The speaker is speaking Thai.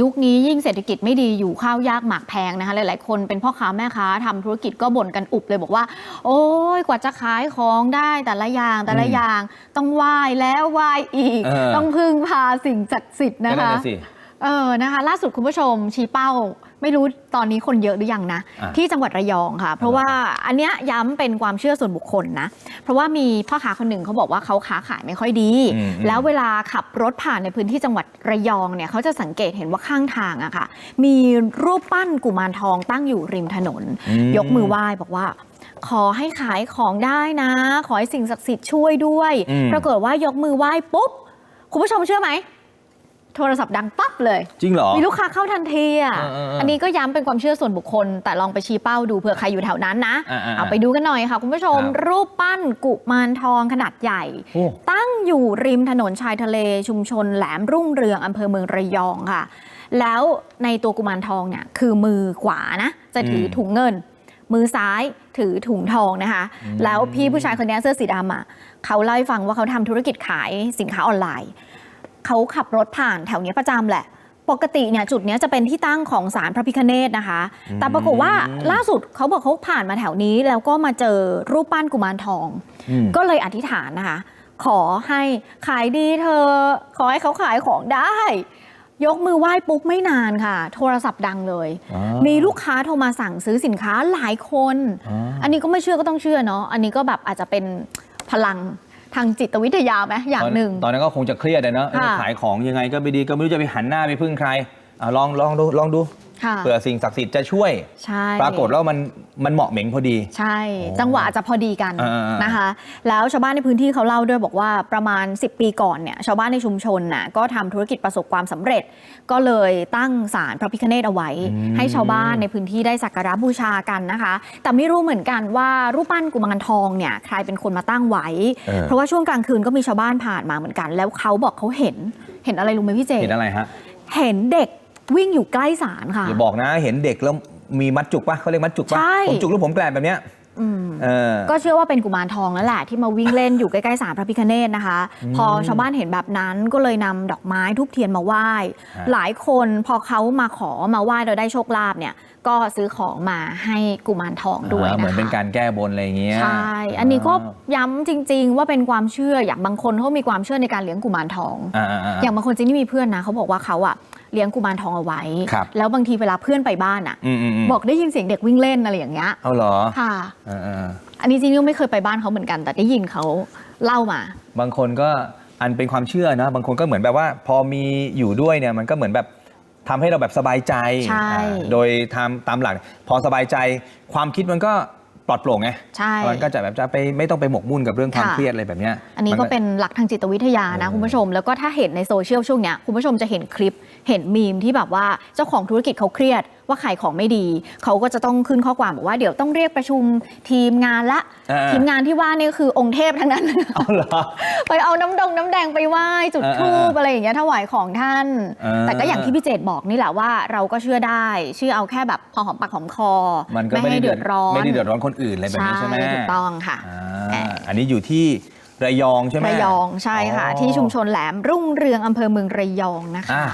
ยุคนี้ยิ่งเศรษฐกิจไม่ดีอยู่ข้าวยากหมากแพงนะคะ หลายๆ คนเป็นพ่อค้าแม่ค้าทำธุรกิจก็บ่นกันอุบเลยบอกว่า โอ้ยกว่าจะขายของได้แต่ละอย่างแต่ละอืมอย่าง ต้องไหว้แล้วไหว้อีกเออต้องพึ่งพาสิ่งศักดิ์สิทธิ์นะก็นั่นคะน่ะสิเออนะคะ ล่าสุดคุณผู้ชมชี้เป้า ไม่รู้ตอนนี้คนเยอะหรือยังนะอะที่จังหวัดระยองค่ะ เพราะว่าอันเนี้ยย้ำเป็นความเชื่อส่วนบุคคลนะ เพราะว่ามีพ่อค้าคนหนึ่งเขาบอกว่าเขาค้าขายไม่ค่อยดีอืมแล้วเวลาขับรถผ่านในพื้นที่จังหวัดระยองเนี่ยเขาจะสังเกตเห็นว่าข้างทางอะค่ะ มีรูปปั้นกุมารทองตั้งอยู่ริมถนนอืมยกมือไหว้บอกว่าขอให้ขายของได้นะ ขอให้สิ่งศักดิ์สิทธิ์ช่วยด้วยอืมปรากฏว่ายกมือไหว้ปุ๊บ คุณผู้ชมเชื่อไหม โทรศัพท์ดังปั๊บเลย จริงเหรอ มีลูกค้าเข้าทันทีอะเออเออเอออัอันนี้ก็ย้ำเป็นความเชื่อส่วนบุคคล แต่ลองไปชี้เป้าดูเผื่อใครอยู่แถวนั้นนะ อ่าๆๆเอาไปดูกันหน่อยค่ะ คุณผู้ชม ครับรูปปั้นกุมารทองขนาดใหญ่ โอ้ ตั้งอยู่ริมถนนชายทะเลชุมชนแหลมรุ่งเรืองอำเภอเมืองระยองค่ะ แล้วในตัวกุมารทองเนี่ยคือมือขวานะ จะถือถุงเงิน มือซ้ายถือถุงทองนะคะ แล้วพี่ผู้ชายคนนี้เสื้อสีดำอะเขาเล่าให้ฟังว่าเขาทำธุรกิจขายสินค้าออนไลน์ เขาขับรถผ่านแถวเนี้ยประจำแหละ ปกติเนี่ยจุดเนี้ยจะเป็นที่ตั้งของศาลพระพิคเนตนะคะ แต่ปรากฏว่าล่าสุดเขาบอกเขาผ่านมาแถวนี้ แล้วก็มาเจอรูปปั้นกุมารทองอืมก็เลยอธิษฐานนะคะ ขอให้ขายดีเธอ ขอให้เขาขายของได้ ยกมือไหว้ปุ๊บไม่นานค่ะ โทรศัพท์ดังเลยอ๋อมีลูกค้าโทรมาสั่งซื้อสินค้าหลายคนอ๋ออัอันนี้ก็ไม่เชื่อก็ต้องเชื่อเนาะอันนี้ก็แบบอาจจะเป็นพลัง ทางจิตวิทยาไหมอย่างหนึ่ง ตอนนั้นก็คงจะเครียดอะเนอะเออค่ะขายของยังไงก็ไม่ดีก็ไม่รู้จะไปหันหน้าไปพึ่งใครอะลองลองดูลองดู ค่ะเผื่อสิ่งศักดิ์สิทธิ์จะช่วย ใช่ ปรากฏว่ามันมันเหมาะเหม็งพอดี ใช่โอ้จังหวะอาจจะพอดีกันอ่าๆนะคะ แล้วชาวบ้านในพื้นที่เขาเล่าด้วยบอกว่าประมาณ 10 ปีก่อนเนี่ยชาวบ้านในชุมชนน่ะก็ทำธุรกิจประสบความสำเร็จ ก็เลยตั้งศาลพระพิฆเนศเอาไว้ อืม ให้ชาวบ้านในพื้นที่ได้สักการะบูชากันนะคะ แต่ไม่รู้เหมือนกันว่ารูปปั้นกุมารทองเนี่ยใครเป็นคนมาตั้งไว้ เออ เพราะว่าช่วงกลางคืนก็มีชาวบ้านผ่านมาเหมือนกัน แล้วเขาบอกเขาเห็นเห็นอะไรรู้ไหมพี่เจ เห็นอะไรฮะ เห็นเด็ก วิ่งอยู่ใกล้ศาลค่ะ อย่าบอกนะเห็นเด็กแล้วมีมัดจุกปะเขาเรียกมัดจุกปะใช่ ผมจุกหรือผมแกลบแบบเนี้ยอืมเออ ก็เชื่อว่าเป็นกุมารทองนั่นแหละ ที่มาวิ่งเล่นอยู่ใกล้ๆศาลพระพิฆเนศนะคะ พอชาวบ้านเห็นแบบนั้นก็เลยนำดอกไม้ทุบเทียนมาไหว้ ฮะ หลายคนพอเขามาขอมาไหว้เราได้โชคลาภเนี่ย ก็ซื้อของมาให้กุมารทองด้วยอ่านะคะเหมือนเป็นการแก้บนอะไรอย่างเงี้ยใช่ อันนี้ก็ย้ำจริง ๆ ว่าเป็นความเชื่ออย่างบางคนเขามีความเชื่อในการเลี้ยงกุมารทอง อ่าอ่าอ่าอย่างบางคนจริงที่มีเพื่อนนะเขาบอกว่าเขาอะ เลี้ยงกุมารทองเอาไว้ ครับแล้วบางทีเวลาเพื่อนไปบ้านอะอืมอืมอืมบอกได้ยินเสียงเด็กวิ่งเล่นอะไรอย่างเงี้ยเอาเหรอค่ะ เออเอออันนี้จริงๆก็ไม่เคยไปบ้านเขาเหมือนกัน แต่ได้ยินเขาเล่ามา บางคนก็อันเป็นความเชื่อนะ บางคนก็เหมือนแบบว่า พอมีอยู่ด้วยเนี่ยมันก็เหมือนแบบทำให้เราแบบสบายใจใช่ อ่าโดยทำตามหลัก พอสบายใจความคิดมันก็ ปลอดโปร่งไงใช่ มันก็จะแบบจะไปไม่ต้องไปหมกมุ่นกับเรื่องความค่ะเครียดอะไรแบบเนี้ยอันนี้มัก็เป็นหลักทางจิตวิทยานะเออคุณผู้ชม แล้วก็ถ้าเห็นในโซเชียลช่วงเนี้ยคุณผู้ชมจะเห็นคลิป เห็นมีมที่แบบว่าเจ้าของธุรกิจเขาเครียด ว่าขายของไม่ดี เขาก็จะต้องขึ้นข้อความบอกว่าเดี๋ยวต้องเรียกประชุมทีมงานละเออทีมงานที่ว่านี่คือองค์เทพทั้งนั้น เอาเหรอ ไปเอาน้ำดงน้ำแดงไปไหว้จุดเออธูปเอออะไรอย่างเงี้ยถวายของท่าน เออแต่ก็อย่างที่พี่เจตบอกนี่แหละว่าเราก็เชื่อได้ เชื่อเอาแค่แบบพอหอมปากหอมคอมันก็ไม่ได้ให้เดืเดืออดดร้อนไม่ได้เดือดร้อนคนอื่นอะไรแบบนี้ใช่ไหมถูกต้องค่ะ อ่าอันนี้อยู่ที่ระยองใช่ไหมระยองใช่ค่ะอ๋อที่ชุมชนแหลมรุ่งเรืองอำเภอเมืองระยองนะคะ อะ